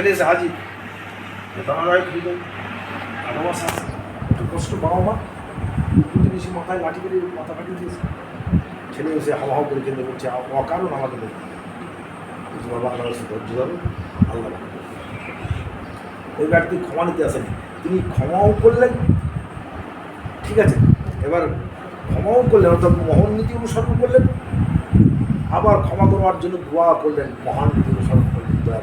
ছেলে এসে হাজির দাঁড়া রায় খুঁজে ভালোবাসা একটু কষ্ট বাবা মা। প্রতিবেশী মাথায় লাঠি করে মাথা কাটিয়ে দিয়েছে। ছেলে এসে হাওয়া করে কেন্দ্র করছে অকারণ আমাকে বলছে, বাবা আল্লাহ রাস্তা ধৈর্য ধরো। আল্লাহ ওই ব্যক্তি ক্ষমা নিতে আসেনি। তিনি ক্ষমাও করলেন। ঠিক আছে এবার ক্ষমাও করলেন অর্থাৎ মহৎ নীতি অনুসরণ করলেন। আবার ক্ষমা করবার জন্য দোয়া করলেন মহান নীতি অনুসরণ করলেন দয়া।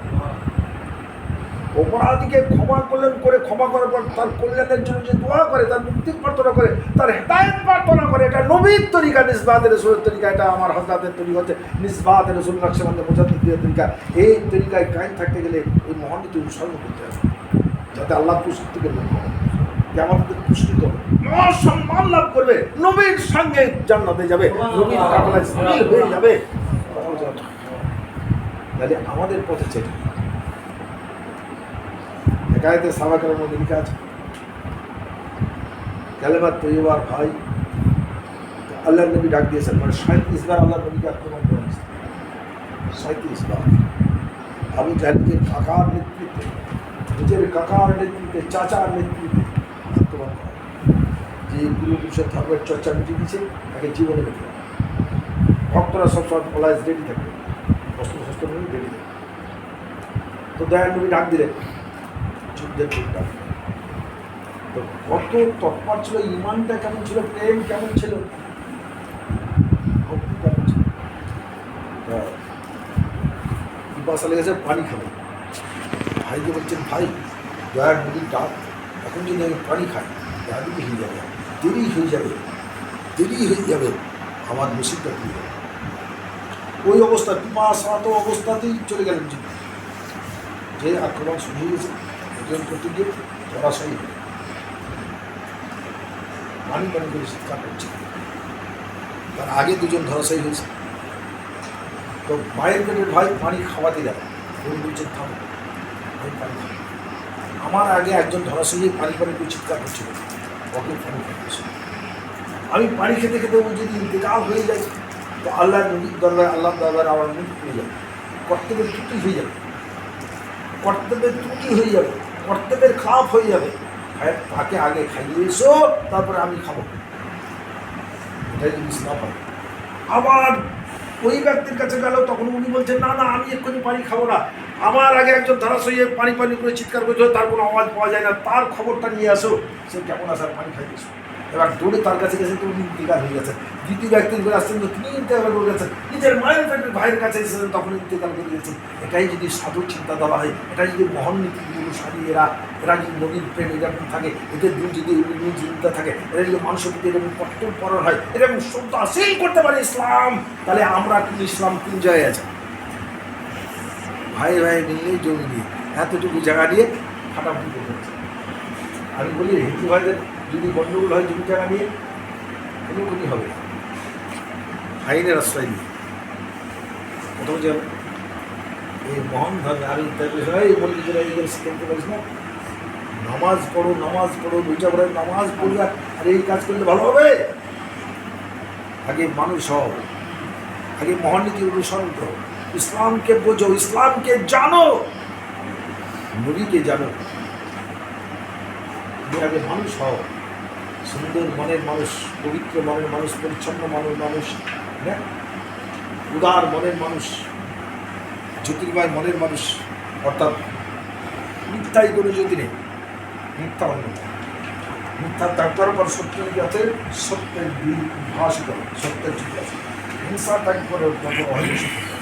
অপরাধীকে ক্ষমা করলেন, করে ক্ষমা করার পর তার কল্যাণের জন্য যে দোয়া করে, তার মুক্তি প্রার্থনা করে, তার হেদায়ত প্রার্থনা করে, এটা নবীর তরিকা নিসবাতের রসুলের তরিকা, এটা আমার হজরাতের তরিকা হচ্ছে নিসবাতের রসুল নকশবন্দ মোজাদ্দিদ তরিকা। এই তরিকায় কায়েম থাকতে গেলে এই মহান নীতি অনুসরণ করতে হবে, যাতে আল্লাহ পুষ্টি করবে যে আমাদের পুষ্টিত সম্মান লাভ করবে, নবীর সঙ্গে জান্নাতে যাবে, নবীর হয়ে যাবে। তাহলে আমাদের পথে চেয়ে একায়তে সাবাকের মধ্যে লিখা আছে। কালেমার তৈবার ভাই আল্লাহ নবী ডাক দিয়েছেন মানে সাঁত্রিশ বার আল্লাহ নবীকে আক্রমণ করেছে সাঁত্রিশ বার। আবু জাহিদের কাকার নেতৃত্বে, নিজের কাকার নেতৃত্বে, চাচার নেতৃত্বে আক্রমণ করা যে গুরু পুরুষের ধর্মের চর্চা মিটে দিচ্ছে তাকে জীবনে রেখে। ভক্তরা সবসময় পলাইজ রেডি থাকবে। অস্ত্র শস্ত্র রেডি থাকবে। তো দয়াল নবী ডাক দিলেন যুদ্ধের যুগ তো কত তৎপর ছিল, ইমানটা কেমন ছিল, প্রেম কেমন ছিল? পিপাসা লেগেছে, পানি খাবে। ভাইকে বলছেন, ভাই, দয়ার নদীর ডাক। এখন যদি আমি পানি খাই দাদিকে হয়ে যাবে। দেরি হয়ে যাবে। দেরি হয়ে যাবে। আমার নসিবটা কি হবে। ওই অবস্থা পিপাসাত অবস্থাতেই চলে গেলেন যে আক্রমণ শুরু গেছে। একজন ধরাশায়ী হলো। পানি পানি করে চিৎকার করছে। তার আগে দুজন ধরাশায়ী হয়েছে। তো মায়ের পেটের ভাই পানি খাওয়াতে গেল উনি বলছেন থামো। আমি পানি আমার আগে একজন ধরাশায়ী পানি পানি করে চিৎকার করছিল। ওকে পানি খাচ্ছে আমি পানি খেতে খেতে ও যদি ইন্তেকাল হয়ে যায়, তো আল্লাহ নবীর দরবার আল্লাহ দরবার আমার মৃত্যু হয়ে যাবে। কর্তব্যের ত্রুটি হয়ে যাবে। কর্তব্যের ত্রুটি হয়ে যাবে। কর্তব্যের খাপ হয়ে যাবে। তাকে আগে খাইয়ে এসো, তারপরে আমি খাব। এটাই ইসলাম হয়। আবার ওই ব্যক্তির কাছে গেল, তখন উনি বলছেন, না না, আমি এক্ষুনি পানি খাব না। আমার আগে একজন ধারাশয়ী পানি পানি করে চিৎকার করছে, তার কোনো আওয়াজ পাওয়া যায় না। তার খবরটা নিয়ে আসো, সে কেমন আসার পানি খাইতেছো এবার দৌড়ে তার কাছে গেছে তো উনি ইন্তেকাল হয়ে গেছেন দ্বিতীয় ব্যক্তির করে আসছেন, তো তিনি ইন্তেকাল করে গেছেন। নিজের মায়ের পেটের ভাইয়ের কাছে এসেছেন, তখন ইন্তেকাল করে গেছেন। এটাই যদি সাধু চিন্তাধারা হয়, এটাই যদি মহান নীতি অনুসারী এরা এরা যদি নদীর প্রেম এরকম থাকে, এদের দিন যদি চিন্তা থাকে, এরা যদি মানুষের প্রতি এরকম কঠোর পরণ হয়, এরকম শ্রদ্ধাশীল করতে পারে ইসলাম, তাহলে আমরা কিন্তু ইসলাম কোন জায়গায় আছে। ভাই ভাই জমি নিয়ে এতটুকু জায়গা নিয়ে ফাটাফাটি করে ফেলছে। আমি বলি হিন্দু ভাইদের যদি গণ্ডগোল হয় জমি জায়গা নিয়ে কোনো ক্ষতি হবে। আইনের আশ্রয় নিয়ে। কোথাও যাবে এই মহান ধর্মে আমি তাই বলি, যে শিখতে পারিস না। নামাজ পড়ো নামাজ পড়ো দুইটা করে নামাজ পড়লে আর এই কাজ করলে ভালো হবে? আগে মানুষ হও। আগে মহানীতি অনুসরণ করো। ইসলামকে বোঝো ইসলামকে জানো। নবীকে জানো। তুমি মানুষ হও সুন্দর মনের মানুষ, পবিত্র মনের মানুষ, পরিচ্ছন্ন মনের মানুষ হ্যাঁ? উদার মনের মানুষ, জ্যোতির্ময় মনের মানুষ, অর্থাৎ মিথ্যাই কোনো জ্যোতি নেই, মিথ্যা অন্য মিথ্যার ত্যাগ পর সত্য যাতে সত্যের করো সত্যের জ্যোতি আছে। হিংসা করে অহিংসা